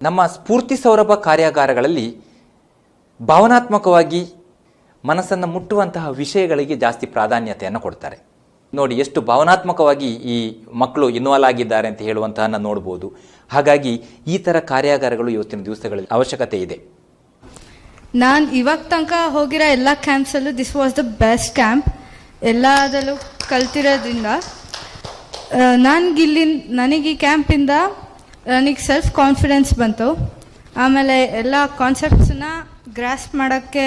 ನಮ್ಮ ಸ್ಫೂರ್ತಿ ಸೌರಭ ಕಾರ್ಯಾಗಾರಗಳಲ್ಲಿ ಭಾವನಾತ್ಮಕವಾಗಿ ಮನಸ್ಸನ್ನು ಮುಟ್ಟುವಂತಹ ವಿಷಯಗಳಿಗೆ ಜಾಸ್ತಿ ಪ್ರಾಧಾನ್ಯತೆಯನ್ನು ಕೊಡ್ತಾರೆ. ನೋಡಿ, ಎಷ್ಟು ಭಾವನಾತ್ಮಕವಾಗಿ ಈ ಮಕ್ಕಳು ಇನ್ವಾಲ್ವ್ ಆಗಿದ್ದಾರೆ ಅಂತ ಹೇಳುವಂತಹ ನೋಡ್ಬೋದು. ಹಾಗಾಗಿ ಈ ಥರ ಕಾರ್ಯಾಗಾರಗಳು ಇವತ್ತಿನ ದಿವಸಗಳಲ್ಲಿ ಅವಶ್ಯಕತೆ ಇದೆ. ನಾನು ಇವಾಗ ತನಕ ಹೋಗಿರೋ ಎಲ್ಲ ಕ್ಯಾಂಪ್ಸಲ್ಲೂ this was the best camp ಎಲ್ಲದರಲ್ಲೂ ಕಲ್ತಿರೋದ್ರಿಂದ ನನಗಿಲ್ಲಿ ನನಗೆ ಈ ಕ್ಯಾಂಪಿಂದ ನನಗೆ ಸೆಲ್ಫ್ ಕಾನ್ಫಿಡೆನ್ಸ್ ಬಂತು. ಆಮೇಲೆ ಎಲ್ಲ ಕಾನ್ಸೆಪ್ಟ್ಸನ್ನ ಗ್ರಾಸ್ಪ್ ಮಾಡೋಕ್ಕೆ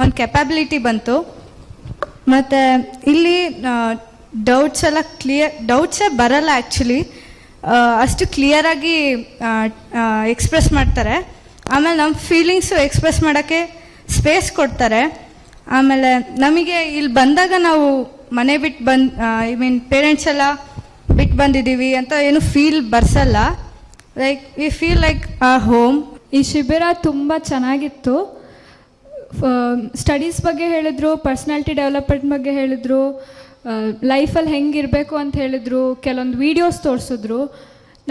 ಒಂದು ಕೆಪಾಬಿಲಿಟಿ ಬಂತು. ಮತ್ತು ಇಲ್ಲಿ ಡೌಟ್ಸ್ ಎಲ್ಲ ಕ್ಲಿಯರ್ ಡೌಟ್ಸೇ ಬರಲ್ಲ ಆ್ಯಕ್ಚುಲಿ ಅಷ್ಟು ಕ್ಲಿಯರಾಗಿ ಎಕ್ಸ್ಪ್ರೆಸ್ ಮಾಡ್ತಾರೆ. ಆಮೇಲೆ ನಮ್ಮ ಫೀಲಿಂಗ್ಸು ಎಕ್ಸ್ಪ್ರೆಸ್ ಮಾಡೋಕ್ಕೆ ಸ್ಪೇಸ್ ಕೊಡ್ತಾರೆ. ಆಮೇಲೆ ನಮಗೆ ಇಲ್ಲಿ ಬಂದಾಗ ನಾವು ಮನೆ ಬಿಟ್ಟು ಬಂದು ಐ ಮೀನ್ ಪೇರೆಂಟ್ಸ್ ಎಲ್ಲ ಬಿಟ್ಟು ಬಂದಿದ್ದೀವಿ ಅಂತ ಏನು ಫೀಲ್ ಬರ್ಸಲ್ಲ. ಲೈಕ್ ವಿ ಫೀಲ್ ಲೈಕ್ ಆ ಹೋಮ್ ಈ ಶಿಬಿರ ತುಂಬ ಚೆನ್ನಾಗಿತ್ತು. ಸ್ಟಡೀಸ್ ಬಗ್ಗೆ ಹೇಳಿದ್ರು ಪರ್ಸ್ನಾಲಿಟಿ ಡೆವಲಪ್ಮೆಂಟ್ ಬಗ್ಗೆ ಹೇಳಿದ್ರು ಲೈಫಲ್ಲಿ ಹೆಂಗಿರಬೇಕು ಅಂತ ಹೇಳಿದ್ರು, ಕೆಲವೊಂದು ವೀಡಿಯೋಸ್ ತೋರಿಸಿದ್ರು.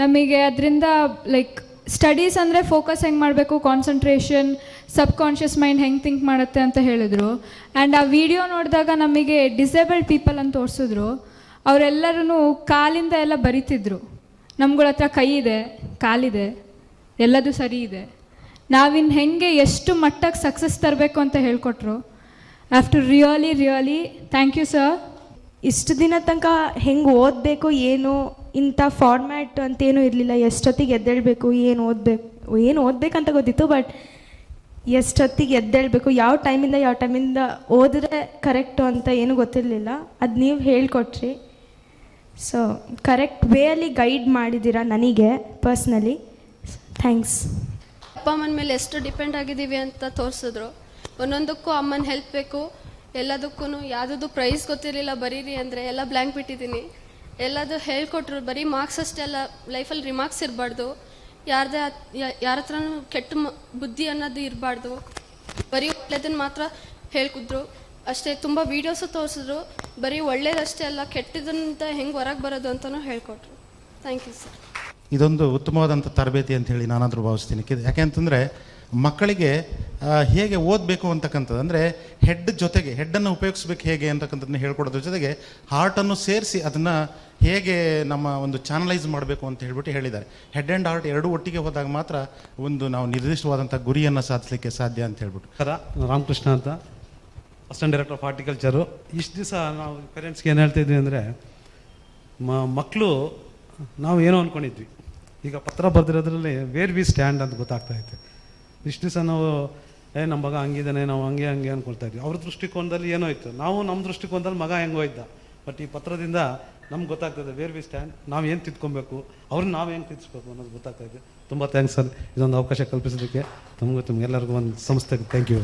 ನಮಗೆ ಅದರಿಂದ ಲೈಕ್ ಸ್ಟಡೀಸ್ ಅಂದರೆ ಫೋಕಸ್ ಹೆಂಗೆ ಮಾಡಬೇಕು ಕಾನ್ಸಂಟ್ರೇಷನ್ ಸಬ್ ಕಾನ್ಷಿಯಸ್ ಮೈಂಡ್ ಹೆಂಗೆ ಥಿಂಕ್ ಮಾಡುತ್ತೆ ಅಂತ ಹೇಳಿದ್ರು. ಆ್ಯಂಡ್ ಆ ವಿಡಿಯೋ ನೋಡಿದಾಗ ನಮಗೆ ಡಿಸೇಬಲ್ಡ್ ಪೀಪಲ್ ಅಂತ ತೋರಿಸಿದ್ರು. ಅವರೆಲ್ಲರೂ ಕಾಲಿಂದ ಎಲ್ಲ ಬರಿತಿದ್ರು. ನಮ್ಗಳ ಹತ್ರ ಕೈ ಇದೆ, ಕಾಲಿದೆ, ಎಲ್ಲದೂ ಸರಿ ಇದೆ. ನಾವಿನ್ನು ಹೆಂಗೆ ಎಷ್ಟು ಮಟ್ಟಕ್ಕೆ ಸಕ್ಸಸ್ ತರಬೇಕು ಅಂತ ಹೇಳ್ಕೊಟ್ರು. After really really thank you sir ಇಷ್ಟು ದಿನ ತನಕ ಹೆಂಗೆ ಓದಬೇಕು, ಏನು, ಇಂಥ ಫಾರ್ಮ್ಯಾಟ್ ಅಂತೇನೂ ಇರಲಿಲ್ಲ. ಎಷ್ಟೊತ್ತಿಗೆ ಎದ್ದೇಳಬೇಕು, ಏನು ಓದಬೇಕು, ಏನು ಓದಬೇಕಂತ ಗೊತ್ತಿತ್ತು ಬಟ್ ಎಷ್ಟೊತ್ತಿಗೆ ಎದ್ದೇಳಬೇಕು, ಯಾವ ಟೈಮಿಂದ ಯಾವ ಟೈಮಿಂದ ಓದಿದ್ರೆ ಕರೆಕ್ಟು ಅಂತ ಏನೂ ಗೊತ್ತಿರಲಿಲ್ಲ. ಅದು ನೀವು ಹೇಳ್ಕೊಟ್ರಿ. ಸೊ ಕರೆಕ್ಟ್ ವೇಯಲ್ಲಿ ಗೈಡ್ ಮಾಡಿದ್ದೀರಾ ನನಗೆ ಪರ್ಸ್ನಲಿ ಥ್ಯಾಂಕ್ಸ್ ಅಪ್ಪ ಅಮ್ಮನ ಮೇಲೆ ಎಷ್ಟು ಡಿಪೆಂಡ್ ಆಗಿದ್ದೀವಿ ಅಂತ ತೋರಿಸಿದ್ರು. ಒಂದೊಂದಕ್ಕೂ ಅಮ್ಮನ ಹೆಲ್ಪ್ ಬೇಕು ಎಲ್ಲದಕ್ಕೂ ಯಾವುದು ಪ್ರೈಸ್ ಗೊತ್ತಿರಲಿಲ್ಲ, ಬರೀರಿ ಅಂದರೆ ಎಲ್ಲ ಬ್ಲ್ಯಾಂಕ್ ಬಿಟ್ಟಿದ್ದೀನಿ. ಎಲ್ಲದು ಹೇಳ್ಕೊಟ್ರು, ಬರೀ ಮಾರ್ಕ್ಸ್ ಅಷ್ಟೆಲ್ಲ ಲೈಫಲ್ಲಿ ರಿಮಾರ್ಕ್ಸ್ ಇರಬಾರ್ದು. ಯಾರದೇ ಯಾರ ಹತ್ರನೂ ಕೆಟ್ಟ ಬುದ್ಧಿ ಅನ್ನೋದು ಇರಬಾರ್ದು. ಬರೀ ಒಳ್ಳೆದನ್ನು ಮಾತ್ರ ಹೇಳ್ಕೊದ್ರು. ಅಷ್ಟೇ ತುಂಬ ವೀಡಿಯೋಸು ತೋರಿಸಿದ್ರು. ಬರೀ ಒಳ್ಳೇದಷ್ಟೇ ಅಲ್ಲ ಕೆಟ್ಟದಂತ ಹೆಂಗೆ ಹೊರಗೆ ಬರೋದು ಅಂತಲೂ ಹೇಳ್ಕೊಟ್ರು. ಥ್ಯಾಂಕ್ ಯು ಸರ್ ಇದೊಂದು ಉತ್ತಮವಾದಂಥ ತರಬೇತಿ ಅಂತ ಹೇಳಿ ನಾನಾದರೂ ಭಾವಿಸ್ತೀನಿ. ಯಾಕೆ ಯಾಕೆಂತಂದರೆ ಮಕ್ಕಳಿಗೆ ಹೇಗೆ ಓದಬೇಕು ಅಂತಕ್ಕಂಥದ್ದು ಅಂದರೆ ಹೆಡ್ ಜೊತೆಗೆ ಹೆಡ್ಡನ್ನು ಉಪಯೋಗಿಸ್ಬೇಕು ಹೇಗೆ ಅಂತಕ್ಕಂಥದ್ದನ್ನ ಹೇಳ್ಕೊಡೋದ್ರ ಜೊತೆಗೆ ಹಾರ್ಟನ್ನು ಸೇರಿಸಿ ಅದನ್ನು ಹೇಗೆ ನಮ್ಮ ಒಂದು ಚಾನಲೈಸ್ ಮಾಡಬೇಕು ಅಂತ ಹೇಳ್ಬಿಟ್ಟು ಹೇಳಿದ್ದಾರೆ. ಹೆಡ್ ಆ್ಯಂಡ್ ಹಾರ್ಟ್ ಎರಡೂ ಒಟ್ಟಿಗೆ ಹೋದಾಗ ಮಾತ್ರ ಒಂದು ನಾವು ನಿರ್ದಿಷ್ಟವಾದಂಥ ಗುರಿಯನ್ನು ಸಾಧಿಸಲಿಕ್ಕೆ ಸಾಧ್ಯ ಅಂತ ಹೇಳ್ಬಿಟ್ಟು. ರಾಮಕೃಷ್ಣ ಅಂತ. ಅಸಿಸ್ಟೆಂಟ್ ಡೈರೆಕ್ಟರ್ ಆಫ್ ಹಾರ್ಟಿಕಲ್ಚರು ಇಷ್ಟು ದಿವಸ ನಾವು ಪೇರೆಂಟ್ಸ್ಗೆ ಏನು ಹೇಳ್ತಿದ್ವಿ ಅಂದರೆ, ಮ ಮಕ್ಕಳು ನಾವು ಏನೋ ಅಂದ್ಕೊಂಡಿದ್ವಿ ಈಗ ಪತ್ರ ಬರೆದಿರೋದ್ರಲ್ಲಿ ವೇರ್ ವಿ ಸ್ಟ್ಯಾಂಡ್ ಅಂತ ಗೊತ್ತಾಗ್ತಾ ಐತೆ ಇಷ್ಟು ದಿವಸ ನಾವು, ಏ ನಮ್ಮ ಮಗ ಹಂಗಿದ್ದಾನೆ ನಾವು ಹಂಗೆ ಹಂಗೆ ಅಂದ್ಕೊಳ್ತಾ ಇದ್ವಿ. ಅವ್ರ ದೃಷ್ಟಿಕೋನದಲ್ಲಿ ಏನೋ ಇತ್ತು. ನಾವು ನಮ್ಮ ದೃಷ್ಟಿಕೋನದಲ್ಲಿ ಮಗ ಹೆಂಗೋ ಇದ್ದ. ಬಟ್ ಈ ಪತ್ರದಿಂದ ನಮ್ಗೆ ಗೊತ್ತಾಗ್ತದೆ ವೇರ್ ವಿ ಸ್ಟ್ಯಾಂಡ್ ನಾವು ಏನು ತಿದ್ಕೊಬೇಕು ಅವ್ರನ್ನ ನಾವು ಹೆಂಗೆ ತಿದ್ಸ್ಬೇಕು ಅನ್ನೋದು ಗೊತ್ತಾಗ್ತಾ ಇದೆ. ತುಂಬ ಥ್ಯಾಂಕ್ಸ್ ಸರ್. ಇದೊಂದು ಅವಕಾಶ ಕಲ್ಪಿಸೋದಕ್ಕೆ. ತಮಗೂ ಎಲ್ಲರಿಗೂ ಒಂದು ಸಂಸ್ಥೆಗೆ ಥ್ಯಾಂಕ್ ಯು